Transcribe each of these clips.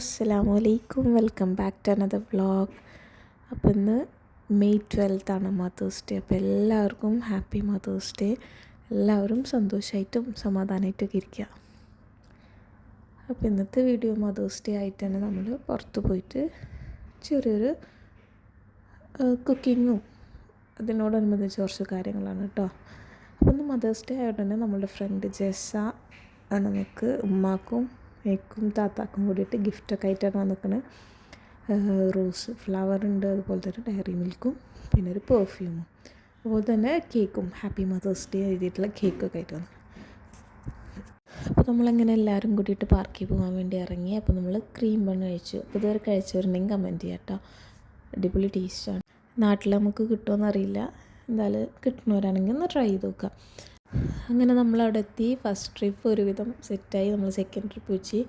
അസ്സാമു അലൈക്കും. Welcome back to another vlog അപ്പോൾ ഇന്ന് മെയ് ട്വൽത്ത് ആണ് മദേഴ്സ് ഡേ. അപ്പോൾ എല്ലാവർക്കും ഹാപ്പി മദേഴ്സ് ഡേ. എല്ലാവരും സന്തോഷമായിട്ടും സമാധാനമായിട്ടൊക്കെ ഇരിക്കുക അപ്പോൾ ഇന്നത്തെ വീഡിയോ മദേഴ്സ് ഡേ ആയിട്ടാണ് നമ്മൾ പുറത്ത് പോയിട്ട് ചെറിയൊരു കുക്കിങ്ങും അതിനോടനുബന്ധിച്ച് കുറച്ച് കാര്യങ്ങളാണ് കേട്ടോ അപ്പോൾ ഇന്ന് മദേഴ്സ് ഡേ ആയിട്ട് തന്നെ നമ്മളുടെ ഫ്രണ്ട് ജെസ്സ നമുക്ക് ഉമ്മാക്കും എനിക്കും താത്താക്കും കൂടിയിട്ട് ഗിഫ്റ്റൊക്കെ ആയിട്ടാണ് വന്നിരിക്കുന്നത് റോസ് ഫ്ലവർ ഉണ്ട് അതുപോലെ തന്നെ ഡയറി മിൽക്കും പിന്നെ ഒരു പെർഫ്യൂമും. അതുപോലെ തന്നെ കേക്കും ഹാപ്പി മദേഴ്സ് ഡേ എഴുതിയിട്ടുള്ള കേക്കൊക്കെ ആയിട്ട് വന്നു. അപ്പോൾ നമ്മളങ്ങനെ എല്ലാവരും കൂടിയിട്ട് പാർക്കിൽ പോകാൻ വേണ്ടി ഇറങ്ങി അപ്പോൾ നമ്മൾ ക്രീം ബൺ കഴിച്ചു. അപ്പോൾ ഇതുവരെ കഴിച്ചവരുണ്ടെങ്കിൽ കമന്റ് ചെയ്യാം കേട്ടോ. അടിപൊളി ടേസ്റ്റാണ്. നാട്ടിൽ നമുക്ക് കിട്ടുമോയെന്നറിയില്ല എന്തായാലും കിട്ടുന്നവരാണെങ്കിൽ ഒന്ന് ട്രൈ ചെയ്ത് നോക്കാം. അങ്ങനെ നമ്മളവിടെ എത്തി ഫസ്റ്റ് ട്രിപ്പ് ഒരുവിധം സെറ്റായി നമ്മൾ സെക്കൻഡ് ട്രിപ്പ് വെച്ച്.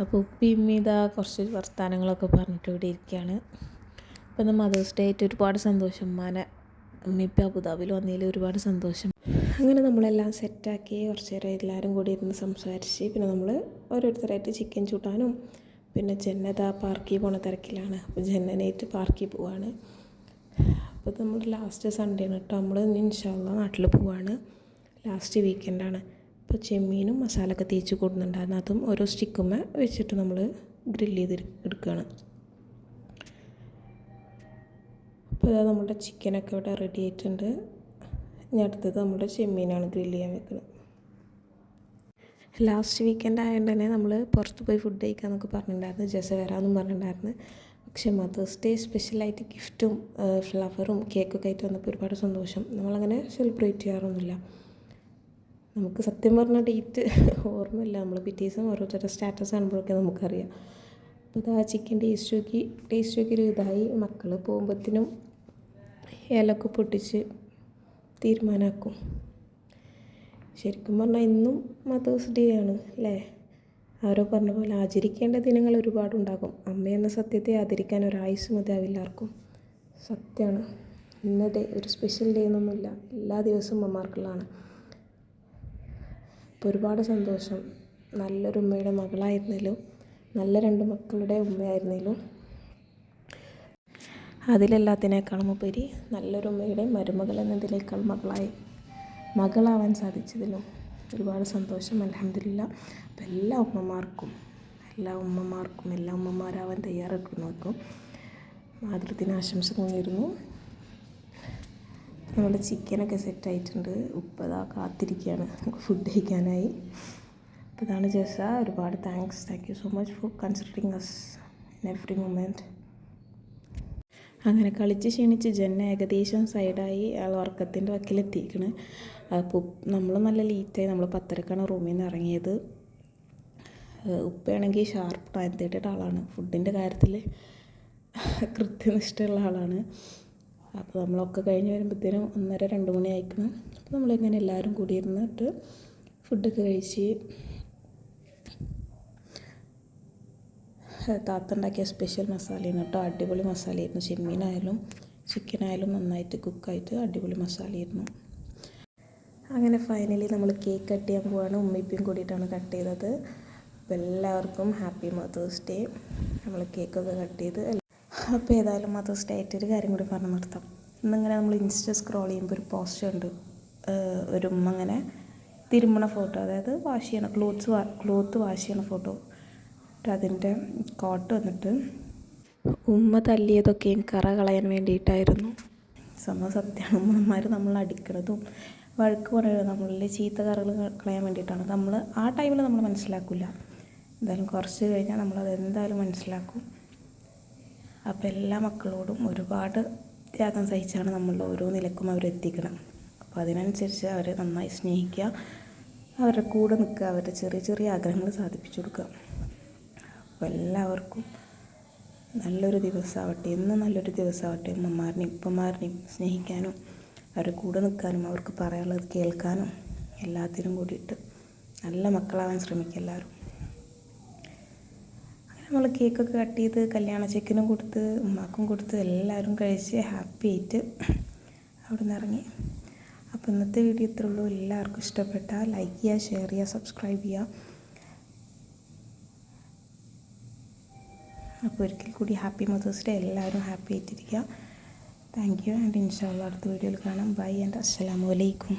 അപ്പോൾ ഉപ്പിയും ഇതാ കുറച്ച് വർത്തമാനങ്ങളൊക്കെ പറഞ്ഞിട്ട് ഇവിടെ ഇരിക്കുകയാണ് അപ്പോൾ നമ്മൾ മദേഴ്സ് ഡേ ആയിട്ട് ഒരുപാട് സന്തോഷം. ഉമ്മാനെ ഉമ്മിപ്പ അബുദാബിൽ വന്നതിൽ ഒരുപാട് സന്തോഷം. അങ്ങനെ നമ്മളെല്ലാം സെറ്റാക്കി കുറച്ച് നേരം എല്ലാവരും കൂടി ഇരുന്ന് സംസാരിച്ച് പിന്നെ നമ്മൾ ഓരോരുത്തരായിട്ട് ചിക്കൻ ചൂട്ടാനും പിന്നെ ജന്നത പാർക്കിൽ പോണ തിരക്കിലാണ്. അപ്പോൾ ജന്നനായിട്ട് പാർക്കിൽ പോവാണ്. അപ്പോൾ നമ്മൾ ലാസ്റ്റ് സൺഡേ ആണ് കേട്ടോ. നമ്മൾ ഇൻഷാല്ല നാട്ടിൽ പോവാണ്. ലാസ്റ്റ് വീക്കെൻഡാണ് ഇപ്പോൾ ചെമ്മീനും മസാലയൊക്കെ തേച്ച് കൂടുന്നുണ്ടായിരുന്നു അതും ഓരോ സ്റ്റിക്കുമ്മ വെച്ചിട്ട് നമ്മൾ ഗ്രില്ല് ചെയ്ത് എടുക്കുകയാണ് അപ്പോൾ അതാ നമ്മുടെ ചിക്കനൊക്കെ ഇവിടെ റെഡി ആയിട്ടുണ്ട്. ഇനി അടുത്തത് നമ്മുടെ ചെമ്മീനാണ് ഗ്രില്ല് ചെയ്യാൻ വെക്കുന്നത് ലാസ്റ്റ് വീക്കെൻഡ് ആയതുകൊണ്ട് തന്നെ നമ്മൾ പുറത്ത് പോയി ഫുഡ് കഴിക്കാമെന്നൊക്കെ പറഞ്ഞിട്ടുണ്ടായിരുന്നു. ജസ വരാമെന്നും പറഞ്ഞിട്ടുണ്ടായിരുന്നു. പക്ഷേ മദേഴ്സ് ഡേ സ്പെഷ്യലായിട്ട് ഗിഫ്റ്റും ഫ്ലവറും കേക്കൊക്കെ ആയിട്ട് വന്നപ്പോൾ ഒരുപാട് സന്തോഷം. നമ്മളങ്ങനെ സെലിബ്രേറ്റ് ചെയ്യാറൊന്നുമില്ല. നമുക്ക് സത്യം പറഞ്ഞ ഡേറ്റ് ഓർമ്മയില്ല. നമ്മൾ പിറ്റേ ദിവസം ഓരോരുത്തരുടെ സ്റ്റാറ്റസ് കാണുമ്പോഴൊക്കെ നമുക്കറിയാം. അപ്പോൾ ഇതാ ചിക്കൻ ടേസ്റ്റ് നോക്കി. ടേസ്റ്റ് നോക്കി ഒരു ഇതായി. മക്കൾ പോകുമ്പോഴത്തേനും ഏലൊക്കെ പൊട്ടിച്ച് തീരുമാനമാക്കും ശരിക്കും പറഞ്ഞാൽ ഇന്നും മദേഴ്സ് ഡേ ആണ് അല്ലേ? ആരോ പറഞ്ഞ പോലെ ആചരിക്കേണ്ട ദിനങ്ങൾ ഒരുപാടുണ്ടാകും അമ്മയെന്ന സത്യത്തെ ആദരിക്കാൻ ഒരായുസ് മതിയാവില്ല ആർക്കും. സത്യമാണ് ഇന്ന ഡേ ഒരു സ്പെഷ്യൽ ഡേ എന്നൊന്നുമില്ല എല്ലാ ദിവസവും അമ്മമാർക്കുള്ളതാണ്. അപ്പോൾ ഒരുപാട് സന്തോഷം. നല്ലൊരു ഉമ്മയുടെ മകളായിരുന്നാലും നല്ല രണ്ട് മക്കളുടെ ഉമ്മയായിരുന്നാലും. അതിലെല്ലാത്തിനേക്കാളും ഉപരി നല്ലൊരു ഉമ്മയുടെ മരുമകൾ എന്നതിനേക്കാൾ മകളായി മകളാവാൻ സാധിച്ചതിലും ഒരുപാട് സന്തോഷം അലഹമില്ല അപ്പം എല്ലാ ഉമ്മമാർക്കും എല്ലാ ഉമ്മമാർക്കും എല്ലാ ഉമ്മമാരാവാൻ തയ്യാറെടുക്കുന്നവർക്കും മാതൃദിനാശംസ നേരുന്നു. നമ്മുടെ ചിക്കനൊക്കെ സെറ്റായിട്ടുണ്ട്. ഉപ്പതാ കാത്തിരിക്കുകയാണ് ഫുഡ് കഴിക്കാനായി. അപ്പോൾ ഇതാണ് ജസ ഒരുപാട് thanks thank you so much for considering us in every moment അങ്ങനെ കളിച്ച് ക്ഷീണിച്ച് ജന ഏകദേശം സൈഡായി അയാൾ ഉറക്കത്തിന്റെ വക്കിലെത്തിക്കണ് അപ്പോൾ നമ്മൾ നല്ല ലീറ്റായി നമ്മൾ പത്തരക്കാണ് റൂമിൽ നിന്ന് ഇറങ്ങിയത്. ഉപ്പയാണെങ്കിൽ ഷാർപ്പ് ടൈം തേട്ടിട്ട ആളാണ്. ഫുഡിന്റെ കാര്യത്തിൽ കൃത്യനിഷ്ഠയുള്ള ആളാണ്. അപ്പോൾ നമ്മളൊക്കെ കഴിഞ്ഞ് വരുമ്പോഴത്തേനും ഒന്നര രണ്ട് മണി ആയിക്കണം അപ്പോൾ നമ്മളിങ്ങനെ എല്ലാവരും കൂടി ഇരുന്നിട്ട് ഫുഡൊക്കെ കഴിച്ച് താത്ത ഉണ്ടാക്കിയ സ്പെഷ്യൽ മസാലയാണ് കേട്ടോ. അടിപൊളി മസാലയായിരുന്നു. ചെമ്മീനായാലും ചിക്കനായാലും നന്നായിട്ട് കുക്കായിട്ട് അടിപൊളി മസാലയായിരുന്നു. അങ്ങനെ ഫൈനലി നമ്മൾ കേക്ക് കട്ട് ചെയ്യാൻ പോവാണ്. ഉമ്മിപ്പിയും കൂടിയിട്ടാണ് കട്ട് ചെയ്തത്. എല്ലാവർക്കും ഹാപ്പി മദേഴ്സ് ഡേ നമ്മൾ കേക്കൊക്കെ കട്ട് ചെയ്ത് അപ്പോൾ ഏതായാലും മദേഴ്സ് സ്റ്റേറ്റ് ഒരു കാര്യം കൂടി പറഞ്ഞു നിർത്താം. ഇന്നിങ്ങനെ നമ്മൾ ഇൻസ്റ്റ സ്ക്രോൾ ചെയ്യുമ്പോൾ ഒരു പോസ്റ്റർ ഉണ്ട്. ഒരു ഉമ്മ അങ്ങനെ തിരുമണ ഫോട്ടോ അതായത് വാഷ് ചെയ്യണ ക്ലോത്ത്സ് ക്ലോത്ത് വാഷ് ചെയ്യണ ഫോട്ടോ അതിന്റെ കോട്ട് വന്നിട്ട് ഉമ്മ തല്ലിയതൊക്കെയും കറ കളയാൻ വേണ്ടിയിട്ടായിരുന്നു. സംഭവം സത്യമാണ്. ഉമ്മമാർ നമ്മൾ അടിക്കണതും വഴക്ക് പറയുന്നത് നമ്മളിൽ ചീത്ത കറകൾ കളയാൻ വേണ്ടിയിട്ടാണ്. നമ്മൾ ആ ടൈമിൽ നമ്മൾ മനസ്സിലാക്കില്ല എന്തായാലും കുറച്ച് കഴിഞ്ഞാൽ നമ്മളത് എന്തായാലും മനസ്സിലാക്കും. അപ്പോൾ എല്ലാ മക്കളോടും ഒരുപാട് ത്യാഗം സഹിച്ചാണ് നമ്മളുടെ ഓരോ നിലക്കും അവരെത്തിക്കണം അപ്പോൾ അതിനനുസരിച്ച് അവരെ നന്നായി സ്നേഹിക്കുക അവരുടെ കൂടെ നിൽക്കുക അവരുടെ ചെറിയ ചെറിയ ആഗ്രഹങ്ങൾ സാധിപ്പിച്ചു കൊടുക്കുക. അപ്പോൾ എല്ലാവർക്കും നല്ലൊരു ദിവസമാവട്ടെ എന്നും നല്ലൊരു ദിവസമാവട്ടെ. ഉമ്മമാരിനെയും ഉപ്പമാരിനെയും സ്നേഹിക്കാനും അവരുടെ കൂടെ നിൽക്കാനും അവർക്ക് പറയാനുള്ളത് കേൾക്കാനും എല്ലാത്തിനും കൂടിയിട്ട് നല്ല മക്കളാവാൻ ശ്രമിക്കുക എല്ലാവരും. നമ്മൾ കേക്കൊക്കെ കട്ട് ചെയ്ത് കല്യാണ ചെക്കിനും കൊടുത്ത് ഉമ്മാക്കും കൊടുത്ത് എല്ലാവരും കഴിച്ച് ഹാപ്പി ആയിട്ട് അവിടെ നിന്ന് ഇറങ്ങി. അപ്പോൾ ഇന്നത്തെ വീഡിയോ ഇത്രേ ഉള്ളൂ. എല്ലാവർക്കും ഇഷ്ടപ്പെട്ടാൽ ലൈക്ക് ചെയ്യുക ഷെയർ ചെയ്യുക സബ്സ്ക്രൈബ് ചെയ്യുക. അപ്പോൾ ഒരിക്കൽ കൂടി ഹാപ്പി മദേഴ്സ് ഡേ എല്ലാവരും ഹാപ്പി ആയിട്ടിരിക്കുക. താങ്ക് യു ആൻഡ് ഇൻഷാല്ല അടുത്ത വീഡിയോയിൽ കാണാം. ബൈ ആൻഡ് അസ്സലാമു അലൈക്കും